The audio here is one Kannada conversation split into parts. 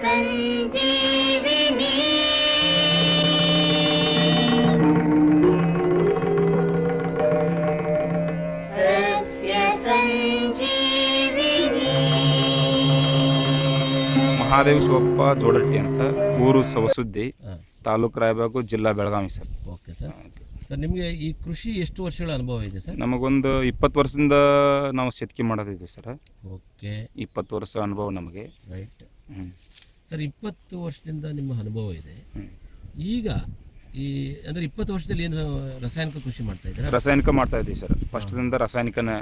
ಮಹಾದೇವ ಶಿವಪ್ಪ ಜೋಡಟ್ಟಿ ಅಂತ ಊರು ಸವಸುದ್ದಿ ತಾಲೂಕು ರಾಯಬಾಗು ಜಿಲ್ಲಾ Belagavi sir. Okay sir. Sir ನಿಮಗೆ ಈ ಕೃಷಿ ಎಷ್ಟು ವರ್ಷಗಳ ಅನುಭವ ಇದೆ ಸರ್? ನಮಗೊಂದು ಇಪ್ಪತ್ತು ವರ್ಷದಿಂದ ನಾವು ಶೆತ್ಕಿ ಮಾಡೋದಿದೆ ಸರ್. ಓಕೆ. ಇಪ್ಪತ್ತು ವರ್ಷ ಅನುಭವ ನಮಗೆ. ರೈಟ್. ಹ್ಞೂ ಸರ್ ಇಪ್ಪತ್ತು ವರ್ಷದಿಂದ ನಿಮ್ಮ ಅನುಭವ ಇದೆ. ಈಗ ಈ ಅಂದ್ರೆ ಇಪ್ಪತ್ತು ವರ್ಷದಲ್ಲಿ ಏನು ರಾಸಾಯನಿಕ ಕೃಷಿ ಮಾಡ್ತಾ ಇದ್ದೀರಾ? ರಾಸಾಯನಿಕ ಮಾಡ್ತಾ ಇದ್ದೀವಿ ಸರ್. ಫಸ್ಟ್ದಿಂದ ರಾಸಾಯನಿಕನ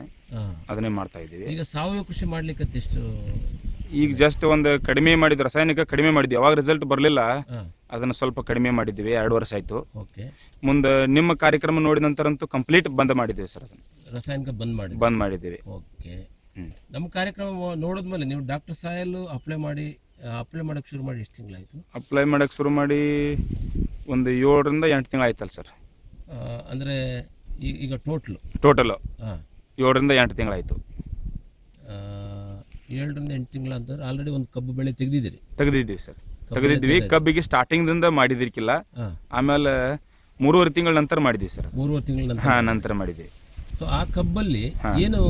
ಅದನ್ನೇ ಮಾಡ್ತಾ ಇದ್ದೀವಿ. ಈಗ ಸಾವಯವ ಕೃಷಿ ಮಾಡ್ಲಿಕ್ಕೆ ಎಷ್ಟು ಈಗ ಜಸ್ಟ್ ಒಂದು ಕಡಿಮೆ ಮಾಡಿದ್ದು ರಾಸಾಯನಿಕ ಕಡಿಮೆ ಮಾಡಿದ್ವಿ. ಯಾವಾಗ ರಿಸಲ್ಟ್ ಬರಲಿಲ್ಲ. ಅದನ್ನು ಸ್ವಲ್ಪ ಕಡಿಮೆ ಮಾಡಿದ್ದೀವಿ ಎರಡು ವರ್ಷ ಆಯಿತು. ಓಕೆ. ಮುಂದೆ ನಿಮ್ಮ ಕಾರ್ಯಕ್ರಮ ನೋಡಿದ ನಂತರಂತೂ ಕಂಪ್ಲೀಟ್ ಬಂದ್ ಮಾಡಿದ್ದೀವಿ ಸರ್ ಅದನ್ನು. ರಾಸಾಯನಿಕ ಬಂದ್ ಮಾಡಿ ಬಂದ್ ಮಾಡಿದ್ದೀವಿ. ಓಕೆ. ನಮ್ಮ ಕಾರ್ಯಕ್ರಮ ನೋಡಿದ್ಮೇಲೆ ನೀವು ಡಾಕ್ಟರ್ ಸಾಯಲ್ ಅಪ್ಲೈ ಮಾಡಿ ಅಪ್ಲೈ ಮಾಡೋಕೆ ಶುರು ಮಾಡಿ ಎಷ್ಟು ತಿಂಗಳಾಯಿತು? ಅಪ್ಲೈ ಮಾಡೋಕೆ ಶುರು ಮಾಡಿ ಒಂದು ಏಳರಿಂದ ಎಂಟು ತಿಂಗಳು ಆಯ್ತಲ್ಲ ಸರ್. ಅಂದರೆ ಈಗ ಟೋಟ್ಲು ಟೋಟಲ್ ಹಾಂ. ಏಳರಿಂದ ಎಂಟು ತಿಂಗಳಾಯ್ತು ಏಳರಿಂದ ಎಂಟು ತಿಂಗಳ ಅಂತಂದ್ರೆ ಆಲ್ರೆಡಿ ಒಂದು ಕಬ್ಬು ಬೆಳೆ ತೆಗೆದಿದ್ದೀರಿ. ತೆಗೆದಿದ್ದೀವಿ ಸರ್. ತೆಗೆದಿದ್ವಿ ಕಬ್ಬಿಗೆ ಸ್ಟಾರ್ಟಿಂಗ್ದಿಂದ ಮಾಡಿದಿರ್ಕಿಲ್ಲ. ಆಮೇಲೆ ಮೂರುವರೆ ತಿಂಗಳ ನಂತರ ಮಾಡಿದ್ವಿ ಸರ್. ಮೂರುವರೆ ತಿಂಗಳ ನಂತರ ಹಾಂ ನಂತರ ಮಾಡಿದ್ವಿ ಸೊ ಆ ಕಬ್ಬಲ್ಲಿ ಏನು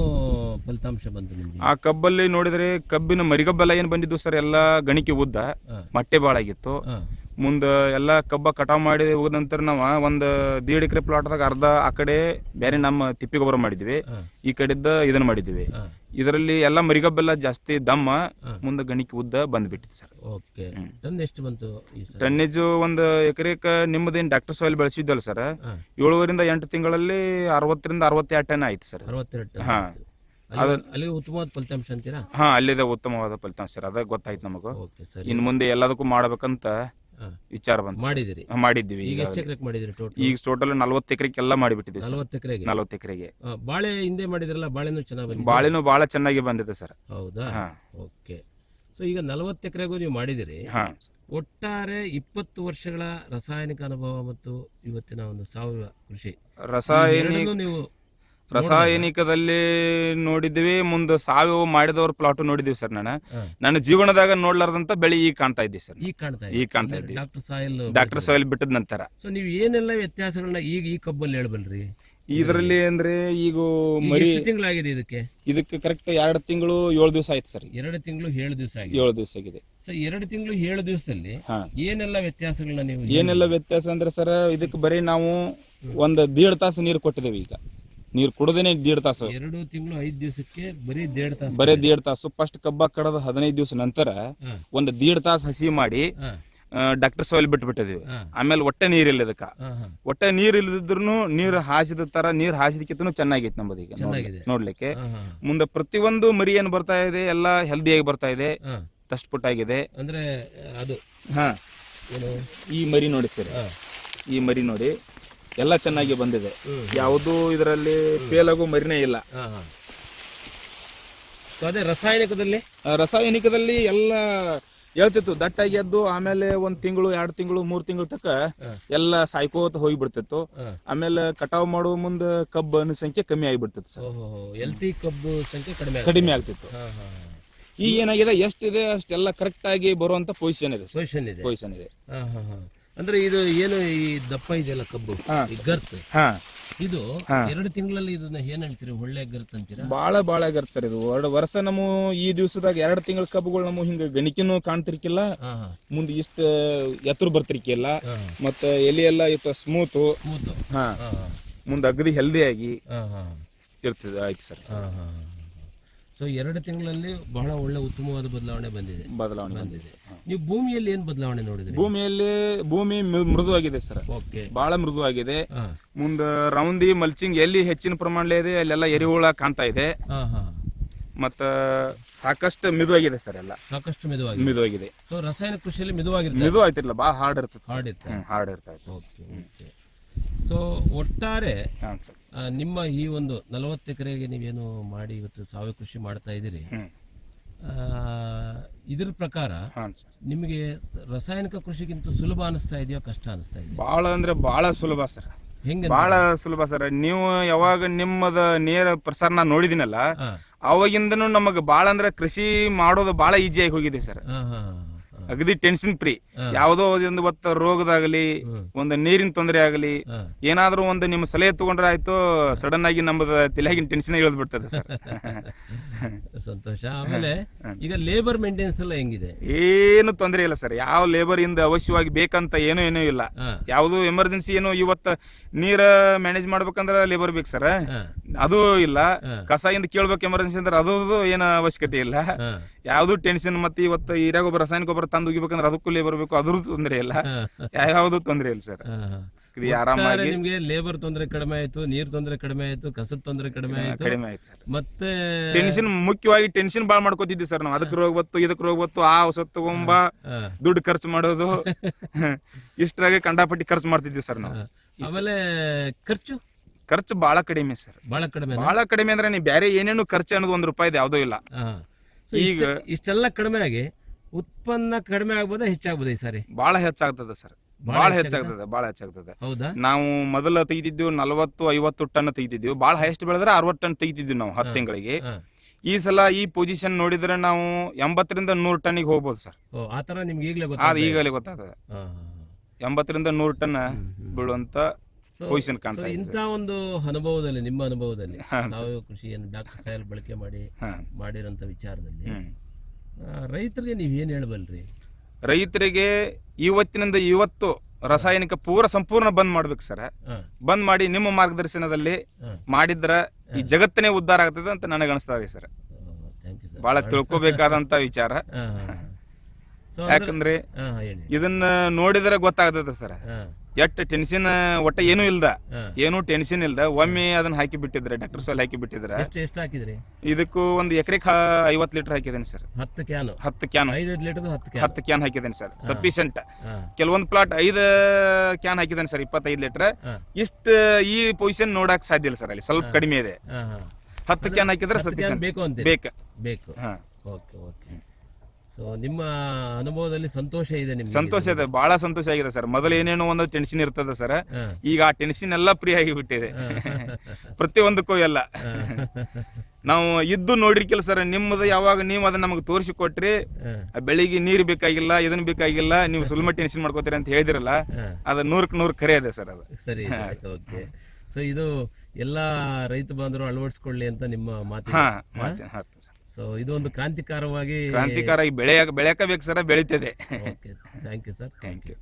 ಫಲಿತಾಂಶ ಬಂತು ನಿಮಗೆ? ಆ ಕಬ್ಬಲ್ಲಿ ನೋಡಿದ್ರೆ ಕಬ್ಬಿನ ಮರಿಗಬ್ಬೆಲ್ಲ ಏನು ಬಂದಿದ್ದು ಸರ್? ಎಲ್ಲ ಗಣಿಕೆ ಉದ್ದ. ಮೊಟ್ಟೆ ಹಾಂ. ಮುಂದೆ ಎಲ್ಲ ಕಬ್ಬ ಕಟಾವ್ ಮಾಡಿ ಹೋದ ನಂತರ ನಾವು ಒಂದು ದೀಡ್ ಎಕರೆ ಪ್ಲಾಟ್ದಾಗ ಅರ್ಧ ಆ ಕಡೆ ಬೇರೆ ನಮ್ಮ ತಿಪ್ಪಿ ಗೊಬ್ಬರ ಮಾಡಿದ್ವಿ. ಈ ಕಡೆದ ಇದನ್ನ ಮಾಡಿದ್ವಿ. ಇದರಲ್ಲಿ ಎಲ್ಲ ಮರಿಗಬ್ಬೆಲ್ಲ ಜಾಸ್ತಿ ದಮ್ಮ ಮುಂದೆ ಗಣಿಕೆ ಉದ್ದ ಬಂದ್ಬಿಟ್ಟಿದೆ ಸರ್. ಓಕೆ. ಟನ್ ಎಷ್ಟು ಬಂತು ಟನ್ನೇಜ್ ಒಂದು ಎಕರೆಕ ನಿಮ್ಮದೇನು ಡಾಕ್ಟರ್ ಸಾಯಿಲ್ ಬೆಳೆಸಿದ್ವಲ್ಲ ಸರ್. ಏಳುವರಿಂದ ಎಂಟು ತಿಂಗಳಲ್ಲಿ ಅರವತ್ತರಿಂದ ಅರವತ್ತೆರಡು ಟನ್ ಆಯ್ತು ಸರ್. ಅರವತ್ತೆರಡು ಟನ್ ಹಾ. ಅಲ್ಲಿ ಉತ್ತಮವಾದ ಫಲಿತಾಂಶ ಅಂತೀರಾ? ಹಾ ಅಲ್ಲಿದೆ ಉತ್ತಮವಾದ ಫಲಿತಾಂಶ ಸರ್. ಅದ ಗೊತ್ತಾಯ್ತು ನಮಗೂ. ಓಕೆ ಸರಿ. ಇನ್ನು ಮುಂದೆ ಎಲ್ಲದಕ್ಕೂ ಮಾಡ್ಬೇಕಂತ ವಿಚಾರ ಬಂತು ಮಾಡಿದಿರಿ ಹಾ, ಮಾಡಿದ್ದೀವಿ ಈಗ ಈಗ ಎಷ್ಟು ಎಕರೆಗೆ ಮಾಡಿದಿರಿ ಟೋಟಲ್ ಈಗ ಟೋಟಲ್ ನಲ್ವತ್ತು ಎಕರೆಗೆಲ್ಲ ಮಾಡಿಬಿಟ್ಟಿದ್ದೀವಿ ಸರ್. ನಲವತ್ತು ಎಕರೆಗೆ? ನಲ್ವತ್ತು ಎಕರೆಗೆ. ಬಾಳೆ ಹಿಂದೆ ಮಾಡಿದ್ರಲ್ಲ ಬಾಳೆನೂ ಚೆನ್ನಾಗಿ ಬಂದಿದೆ ಬಾಳೆನೂ ಬಹಳ ಚೆನ್ನಾಗಿ ಬಂದಿದೆ ಸರ್. ಹೌದಾ? ಹಾ. ಓಕೆ. ಸೊ ಈಗ ನಲವತ್ತು ಎಕರೆಗೂ ನೀವು ಮಾಡಿದಿರಿ ಹಾ. ಒಟ್ಟಾರೆ ಇಪ್ಪತ್ತು ವರ್ಷಗಳ ರಾಸಾಯನಿಕ ಅನುಭವ ಮತ್ತು ಇವತ್ತಿನ ಒಂದು ಸಾವಯವ ಕೃಷಿ. ರಾಸಾಯನಿಕ ಎರಡನ್ನೂ ನೀವು ರಾಸಾಯನಿಕದಲ್ಲಿ ನೋಡಿದ್ವಿ ಮುಂದೆ ಸಾವಯವ ಮಾಡಿದವ್ರ ಪ್ಲಾಟ್ ನೋಡಿದ್ವಿ ಸರ್ ನಾನು. ನನ್ನ ಜೀವನದಾಗ ನೋಡ್ಲಾರ್ದಂತ ಬೆಳೆ ಈಗ ಕಾಣ್ತಾ ಇದ್ದೀವಿ ಸರ್. ಈಗ ಕಾಣ್ತಾ ಈಗ ಕಾಣ್ತಾ ಇದ್ದೀವಿ. ಡಾಕ್ಟರ್ ಸಾಯಿಲ್ ಡಾಕ್ಟರ್ ಸಾಯಿಲ್ ಬಿಟ್ಟದ ನಂತರ. ಸೊ ನೀವು ಏನೆಲ್ಲ ವ್ಯತ್ಯಾಸಗಳನ್ನ ಈಗ ಈ ಕಬ್ಬಲ್ಲಿ ಹೇಳಬಲ್ರಿ? ಇದರಲ್ಲಿ ಅಂದ್ರೆ ಈಗ ಮರಿ ತಿಂಗಳಾಗಿದೆ ಇದಕ್ಕೆ? ಇದಕ್ಕೆ ಕರೆಕ್ಟ್ ಎರಡು ತಿಂಗಳು ಏಳು ದಿವಸ ಆಯ್ತು ಸರ್. ಎರಡು ತಿಂಗಳು ಏಳು ದಿವಸ ಆಗಿದೆ. ಏಳು ದಿವಸ ಆಗಿದೆ. ಸರ್ ಎರಡು ತಿಂಗಳು ಏಳು ದಿವಸದಲ್ಲಿ ಏನೆಲ್ಲ ವ್ಯತ್ಯಾಸಗಳನ್ನ ನೀವು ಏನೆಲ್ಲ ವ್ಯತ್ಯಾಸ ಅಂದ್ರೆ ಸರ್ ಇದಕ್ಕೆ ಬರೀ ನಾವು ಒಂದು ದೀಡ್ ತಾಸು ನೀರು ಕೊಟ್ಟಿದ್ದೇವೆ ಈಗ. ನೀರು ಕುಡದೇನೆ ದೇಡ್ ತಾಸು. ಎರಡು ತಿಂಗಳು ಐದು ದಿವಸಕ್ಕೆ ಬರೀ ದೇಡ್ ತಾಸು ಬರೀ ದೇಡ್ ತಾಸು. ಫಸ್ಟ್ ಕಬ್ಬ ಕಡದ ಹದಿನೈದು ದಿವಸ ನಂತರ ಒಂದು ದೀಡ್ ತಾಸು ಹಸಿ ಮಾಡಿ ಡಾಕ್ಟರ್ ಸಾಯಿಲ್ ಬಿಟ್ಬಿಟ್ಟಿದ್ವಿ. ಆಮೇಲೆ ನೀರ್ ನೀರಿಲ್ಲ ಇದಕ್ಕ ಹಾ ಹಾ. ಒಟ್ಟೆ ನೀರ್ ಇಲ್ಲದಿದ್ರು ನೀರ್ ಹಾಸಿದ ತರ ನೀರ್ ಹಾಸಿದಕ್ಕಿಂತ ಚೆನ್ನಾಗೈತೆ ನಮ್ಮದು ಈಗ ಚೆನ್ನಾಗಿದೆ. ನೋಡ್ಲಿಕ್ಕೆ. ಮುಂದೆ ಪ್ರತಿಯೊಂದು ಮರಿ ಏನ್ ಬರ್ತಾ ಇದೆ ಎಲ್ಲ ಹೆಲ್ದಿಯಾಗಿ ಬರ್ತಾ ಇದೆ. ತಷ್ಟಪುಟ್ ಆಗಿದೆ ಅಂದ್ರೆ ಅದು. ಹಾ. ಈ ಮರಿ ನೋಡಿ ಸರ್. ಈ ಮರಿ ನೋಡಿ. ಎಲ್ಲ ಚೆನ್ನಾಗಿ ಬಂದಿದೆ. ಯಾವುದು ಇದರಲ್ಲಿ ಫೇಲ್ ಆಗೋ ಮರಿನೇ ಇಲ್ಲ. ಅದೇ ರಾಸಾಯನಿಕದಲ್ಲಿ? ಆ, ರಾಸಾಯನಿಕದಲ್ಲಿ ಎಲ್ಲ ಹೇಳ್ತಿತ್ತು. ದಟ್ಟಾಗಿ ಎದ್ದು ಆಮೇಲೆ ಒಂದ್ ತಿಂಗಳು ಎರಡು ತಿಂಗಳು ಮೂರ್ ತಿಂಗಳು ತಕ್ಕ. ಎಲ್ಲ ಸಾಯ್ಕೋತ ಹೋಗ್ಬಿಡ್ತಿತ್ತು. ಆಮೇಲೆ ಕಟಾವ್ ಮಾಡುವ ಮುಂದೆ ಕಬ್ಬನ ಸಂಖ್ಯೆ ಕಮ್ಮಿ ಆಗಿಬಿಡ್ತಿತ್ತು ಸರ್. ಓಹೋ ಎಲ್ತಿ ಕಬ್ಬು ಸಂಖ್ಯೆ ಕಡಿಮೆ ಕಡಿಮೆ ಆಗ್ತಿತ್ತು. ಈಗ ಏನಾಗಿದೆ? ಎಷ್ಟಿದೆ? ಅಷ್ಟೆಲ್ಲ ಕರೆಕ್ಟ್ ಆಗಿ ಬರುವಂತ ಪೊಸಿಷನ್ ಇದೆ ಪೊಸಿಷನ್ ಇದೆ. ಪೊಸಿಷನ್ ಇದೆ. ಹಾ ಹಾ ಹಾ. ಅಂದ್ರೆ ಇದು ಏನು ಈ ದಪ್ಪ ಇದೆಯಲ್ಲ ಕಬ್ಬು. ಈ ಗರ್ತ್? ಹಾ. ಇದು ಎರಡು ತಿಂಗಳಲ್ಲಿ ಇದನ್ನ ಏನ್ ಹೇಳ್ತೀರಿ? ಒಳ್ಳೆ ಗರ್ತ್ ಅಂತೀರಾ? ಬಾಳ ಬಾಳ ಗರ್ತ್ ಸರ್ ಇದು. ಎರಡು ವರ್ಷ ನಮ್ಮ ಈ ದಿವಸದಾಗ ಎರಡು ತಿಂಗಳ ಕಬ್ಬುಗಳು ನಮ್ಮ ಹಿಂಗ ಗಣಿಕೆನು ಕಾಣ್ತಿರ್ಕಿಲ್ಲ. ಮುಂದೆ ಇಷ್ಟ ಎತ್ತರ ಬರ್ತಿರ್ಕಿಲ್ಲ. ಮತ್ತ ಎಲೆ ಎಲ್ಲ ಇತ್ತು ಸ್ಮೂತ್. ಮುಂದೆ ಅಗದಿ ಹೆಲ್ದಿ ಆಗಿ ಇರ್ತದೆ. ಆಯ್ತು ಸರ್. ಹಾ ಹಾ. ಸೊ ಎರಡು ತಿಂಗಳಲ್ಲಿ ಬಹಳ ಒಳ್ಳೆ ಉತ್ತಮವಾದ ಬದಲಾವಣೆ ಬಂದಿದೆ. ಬದಲಾವಣೆ ಬಂದಿದೆ. ನೀವು ಭೂಮಿಯಲ್ಲಿ ಏನ್ ಬದಲಾವಣೆ ನೋಡಿದ್ರಿ? ಭೂಮಿಯಲ್ಲಿ ಭೂಮಿ ಮೃದುವಾಗಿದೆ ಸರ್. ಓಕೆ ಬಹಳ ಮೃದುವಾಗಿದೆ. ಮುಂದೆ ರೌಂದಿ ಮಲ್ಚಿಂಗ್ ಎಲ್ಲಿ ಹೆಚ್ಚಿನ ಪ್ರಮಾಣ ಇದೆ ಅಲ್ಲೆಲ್ಲ ಎರಿಹುಳ ಕಾಣ್ತಾ ಇದೆ. ಹಾ ಹಾ ಮತ್ತ ಸಾಕಷ್ಟು ಮಿದುವಾಗಿದೆ ಸರ್ ಎಲ್ಲ. ಸಾಕಷ್ಟು ಮಿದುವಾಗಿದೆ. ಮಿದುವಾಗಿದೆ. ಸೊ ರಾಸಾಯನಿಕ ಕೃಷಿಯಲ್ಲಿ ಮಿದುವಾಗಿದೆ ಮಿದು ಆಯ್ತಿರ್ಲಿಲ್ಲ ಭಾಳ ಹಾರ್ಡ್ ಇರ್ತದೆ ಹಾರ್ಡ್ ಇರ್ತದೆ. ಹಾರ್ಡ್ ಇರ್ತಾ ಇತ್ತು ಓಕೆ ಓಕೆ ಸೊ ಒಟ್ಟಾರೆ ಹಾಂ ಸರ್. ನಿಮ್ಮ ಈ ಒಂದು ನಲವತ್ತು ಎಕರೆಗೆ ನೀವೇನು ಮಾಡಿ ಇವತ್ತು ಸಾವಯವ ಕೃಷಿ ಮಾಡ್ತಾ ಇದ್ದೀರಿ? ಇದ್ರ ಪ್ರಕಾರ ನಿಮಗೆ ರಾಸಾಯನಿಕ ಕೃಷಿಗಿಂತ ಸುಲಭ ಅನಿಸ್ತಾ ಇದೆಯೋ ಕಷ್ಟ ಅನಿಸ್ತಾ ಇದೆಯಾ? ಭಾಳ ಅಂದ್ರೆ ಭಾಳ ಸುಲಭ ಸರ್. ಹೆಂಗೆ ಭಾಳ ಸುಲಭ ಸರ್. ನೀವು ಯಾವಾಗ ನಿಮ್ಮದ ನೇರ ಪ್ರಸಾರ ನಾನು ನೋಡಿದಿನಲ್ಲ ಅವಾಗಿಂದನು ನಮಗೆ ಭಾಳ ಅಂದ್ರೆ ಕೃಷಿ ಮಾಡೋದು ಭಾಳ ಆಗಿ ಹೋಗಿದೆ ಸರ್. ಅಗದಿ ಟೆನ್ಷನ್ ಫ್ರೀ. ಯಾವುದೋ ಒಂದು ಒತ್ತ ರೋಗದಾಗಲಿ. ಒಂದು ನೀರಿನ ತೊಂದರೆ ಆಗಲಿ. ಏನಾದ್ರೂ ಒಂದು ನಿಮ್ಮ ಸಲಹೆ ತಗೊಂಡ್ರೆ ಆಯ್ತು ಸಡನ್ ಆಗಿ ನಮ್ಮದು ತಲೆಯಾಗಿನ ಟೆನ್ಷನ್ ಇಳಿದ್ ಬಿಡ್ತದೆ ಸರ್. ಸಂತೋಷ. ಆಮೇಲೆ ಈಗ ಲೇಬರ್ ಮೇಂಟೆನೆನ್ಸ್ ಎಲ್ಲ ಹೆಂಗಿದೆ? ಏನು ತೊಂದರೆ ಇಲ್ಲ ಸರ್. ಯಾವ ಲೇಬರ್ ಇಂದ ಅವಶ್ಯವಾಗಿ ಬೇಕಂತ ಏನೂ ಏನೂ ಇಲ್ಲ. ಯಾವುದು ಎಮರ್ಜೆನ್ಸಿ ಏನು ಇವತ್ತ ನೀರ ಮ್ಯಾನೇಜ್ ಮಾಡ್ಬೇಕಂದ್ರ ಲೇಬರ್ ಬೇಕು ಸರ್. ಅದು ಇಲ್ಲ. ಕಸ ಇಂದ ಕೇಳ್ಬೇಕು ಎಮರ್ಜೆನ್ಸಿ ಅಂದ್ರೆ ಅದು ಏನು ಅವಶ್ಯಕತೆ ಇಲ್ಲ. ಯಾವುದು ಟೆನ್ಷನ್ ಮತ್ತೆ ಇವತ್ತು ಹಿರಿಯ ಗೊಬ್ಬರ ರಾಸಾಯನಿಕ ಗೊಬ್ಬರ ತಂದು ಉಗಿಬೇಕಂದ್ರೆ ಅದಕ್ಕೂ ಲೇಬರ್ ಬೇಕು ಅದ್ರದ್ದು ತೊಂದರೆ ಇಲ್ಲ. ಯಾವ್ದು ತೊಂದರೆ ಇಲ್ಲ ಸರ್. ಇದು ಆರಾಮಾಗಿ ನಿಮ್ಗೆ ಲೇಬರ್ ತೊಂದರೆ ಕಡಿಮೆ ಆಯ್ತು ನೀರ್ ತೊಂದರೆ ಕಡಿಮೆ ಆಯ್ತು ಕಸದ ತೊಂದರೆ ಕಡಿಮೆ ಆಯ್ತು. ಕಡಿಮೆ ಆಯ್ತು ಸರ್. ಮತ್ತೆ ಟೆನ್ಷನ್ ಮುಖ್ಯವಾಗಿ ಟೆನ್ಷನ್ ಬಾಳ್ ಮಾಡ್ಕೋತಿದ್ವಿ ಸರ್ ನಾವು. ಅದಕ್ಕೆ ರೋಗ ಬತ್ತು ಇದಕ್ಕೆ ರೋಗ ಬತ್ತು ಆ ಔಷಧ ತಗೊಂಬ. ದುಡ್ಡು ಖರ್ಚು ಮಾಡೋದು. ಇಷ್ಟರಾಗೆ ಕಂಡಾಪಟ್ಟಿ ಖರ್ಚು ಮಾಡ್ತಿದ್ವಿ ಸರ್ ನಾವು. ಆಮೇಲೆ ಖರ್ಚು? ಖರ್ಚು ಬಹಳ ಕಡಿಮೆ ಸರ್. ಬಹಳ ಕಡಿಮೆ ಬಹಳ ಕಡಿಮೆ ಅಂದ್ರೆ ನೀವು ಬೇರೆ ಏನೇನು ಖರ್ಚು ಅನ್ನೋದು ಒಂದ್ ರೂಪಾಯಿ ಯಾವುದೂ ಇಲ್ಲ. ಈಗ ಇಷ್ಟೆಲ್ಲ ಕಡಿಮೆ ಆಗಿ ಉತ್ಪನ್ನ ಕಡಿಮೆ ಆಗ್ಬೋದ ಹೆಚ್ಚಾಗ್ಬೋದ ಈ ಸಾರಿ? ಬಹಳ ಹೆಚ್ಚಾಗ್ತದೆ ಸರ್. ಬಹಳ ಹೆಚ್ಚಾಗ್ತದೆ? ಬಹಳ ಹೆಚ್ಚಾಗ್ತದೆ. ಹೌದಾ? ನಾವು ಮೊದಲ ತೆಗಿತಿದ್ವಿ ನಲವತ್ತು ಐವತ್ತು ಟನ್ ತೆಗಿತಿದ್ವಿ ಬಹಳ ಹೈಯೆಸ್ಟ್ ಬೆಳೆದ್ರೆ ಅರವತ್ತು ಟನ್ ತೆಗಿತಿದ್ವಿ ನಾವು ಹತ್ತು ತಿಂಗಳಿಗೆ. ಈ ಸಲ ಈ ಪೊಸಿಷನ್ ನೋಡಿದ್ರೆ ನಾವು ಎಂಬತ್ತರಿಂದ ನೂರು ಟನ್ನಿಗೆ ಹೋಗ್ಬೋದು ಸರ್. ಓ ಆ ತರ ನಿಮ್ಗೆ ಈಗಲೇ ಅದು ಗೊತ್ತಾಗ ಈಗಲೇ ಗೊತ್ತಾಗ್ತದೆ. ಎಂಬತ್ತರಿಂದ ನೂರು ಟನ್ ಬೀಳುವಂತ ಪೊಸಿಷನ್ ಕಾಣ್ತಾ ಇದೆ ಇಂಥ ಒಂದು ಅನುಭವದಲ್ಲಿ ನಿಮ್ಮ ಅನುಭವದಲ್ಲಿ. ಸಾವಯವ ಕೃಷಿಯನ್ನು ಡಾಕ್ಟರ್ ಸಾಹೇಬ್ ಬಳಕೆ ಮಾಡಿ. ಮಾಡಿರೋಂಥ ವಿಚಾರದಲ್ಲಿ ರೈತರಿಗೆ ನೀವು ಏನು ಹೇಳಬಲ್ಲರಿ ರೈತರಿಗೆ ಇವತ್ತಿನಿಂದ ಇವತ್ತು ರಾಸಾಯನಿಕ ಪೂರ ಸಂಪೂರ್ಣ ಬಂದ್ ಮಾಡ್ಬೇಕು ಸರ್. ಬಂದ್ ಮಾಡಿ ನಿಮ್ಮ ಮಾರ್ಗದರ್ಶನದಲ್ಲಿ. ಮಾಡಿದ್ರ ಈ ಜಗತ್ತನೇ ಉದ್ಧಾರ ಆಗ್ತದೆ ಅಂತ ನನಗೆ ಅನಿಸ್ತಾ ಇದೆ ಸರ್. ಬಹಳ ತಿಳ್ಕೊಬೇಕಾದಂತ ವಿಚಾರ. ಯಾಕಂದ್ರೆ ಇದನ್ನ ನೋಡಿದ್ರೆ ಗೊತ್ತಾಗ್ತದೆ ಸರ್. ಹಾ, ಎಷ್ಟ್ ಟೆನ್ಷನ್ ಒಟ್ಟ ಏನೂ ಇಲ್ದ. ಏನು ಟೆನ್ಷನ್ ಇಲ್ದ. ಒಮ್ಮೆ ಅದನ್ನ ಹಾಕಿ ಬಿಟ್ಟಿದ್ರೆ ಡಾಕ್ಟರ್ ಸಾಲ್ ಹಾಕಿ ಬಿಟ್ಟಿದ್ರೆ ಎಷ್ಟು ಎಷ್ಟು ಹಾಕಿದ್ರಿ? ಇದಕ್ಕೂ ಒಂದು ಎಕರೆಗೆ ಐವತ್ತು ಲೀಟರ್ ಹಾಕಿದ್ದೇನೆ ಸರ್. ಹತ್ತು ಕ್ಯಾನ್? ಹತ್ತು ಕ್ಯಾನ್. ಐದೈದು ಲೀಟರ್ ಹತ್ತು ಕ್ಯಾನ್? ಹತ್ತು ಕ್ಯಾನ್ ಹಾಕಿದ್ದೇನೆ ಸರ್. ಸಫಿಶಿಯಂಟ್ ಕೆಲವೊಂದು ಪ್ಲಾಟ್ ಐದು ಕ್ಯಾನ್ ಹಾಕಿದ್ದೇನೆ ಸರ್ ಇಪ್ಪತ್ತೈದು ಲೀಟರ್. ಇಷ್ಟ ಈ ಪೊಸಿಷನ್ ನೋಡಕ್ ಸಾಧ್ಯ ಇಲ್ಲ ಸರ್ ಅಲ್ಲಿ ಸ್ವಲ್ಪ ಕಡಿಮೆ ಇದೆ. ಹತ್ತು ಕ್ಯಾನ್ ಹಾಕಿದ್ರೆ ಸಫಿಶಿಯಂಟ್ ಬೇಕು ಬೇಕು. ಬೇಕು. ಹಾ. Okay okay. ಸೊ ನಿಮ್ಮ ಅನುಭವದಲ್ಲಿ ಸಂತೋಷ ಇದೆ ನಿಮ್ಗೆ ಸಂತೋಷ ಇದೆ ಬಹಳ ಸಂತೋಷ ಆಗಿದೆ ಸರ್. ಮೊದಲು ಏನೇನೋ ಒಂದು ಟೆನ್ಷನ್ ಇರ್ತದೆ ಸರ್. ಹಾ. ಈಗ ಆ ಟೆನ್ಷನ್ ಎಲ್ಲ ಫ್ರೀ ಆಗಿ ಬಿಟ್ಟಿದೆ. ಪ್ರತಿಯೊಂದಕ್ಕೂ ಎಲ್ಲ. ನಾವು ಇದ್ದು ನೋಡಿರ್ಕಿಲ್ಲ ಸರ್. ನಿಮ್ಮದು ಯಾವಾಗ ನೀವು ಅದನ್ನ ನಮಗೆ ತೋರಿಸಿ ಕೊಟ್ರಿ ಹಾ, ಆ ಬೆಳಿಗ್ಗೆ ನೀರು ಬೇಕಾಗಿಲ್ಲ ಇದನ್ನ ಬೇಕಾಗಿಲ್ಲ ನೀವು ಸುಲಭ ಟೆನ್ಷನ್ ಮಾಡ್ಕೋತೀರಿ ಅಂತ ಹೇಳಿದಿರಲ್ಲ ಹಾ. ಅದು ನೂರಕ್ಕೆ ನೂರು ಕರೆ ಇದೆ ಸರ್ ಅದು. ಸರಿ ಓಕೆ ಸೊ ಇದು ಎಲ್ಲಾ ರೈತ ಬಾಂಧವರು ಅಳವಡಿಸ್ಕೊಳ್ಳಿ ಅಂತ ನಿಮ್ಮ ಮಾತು ಹಾ ಮಾತು. ಸೊ ಇದು ಒಂದು ಕ್ರಾಂತಿಕಾರವಾಗಿ ಕ್ರಾಂತಿಕಾರ ಬೆಳೆಯ ಬೆಳೆಯಕ ಬೇಕು ಸರ್ ಬೆಳೀತದೆ thank you sir thank you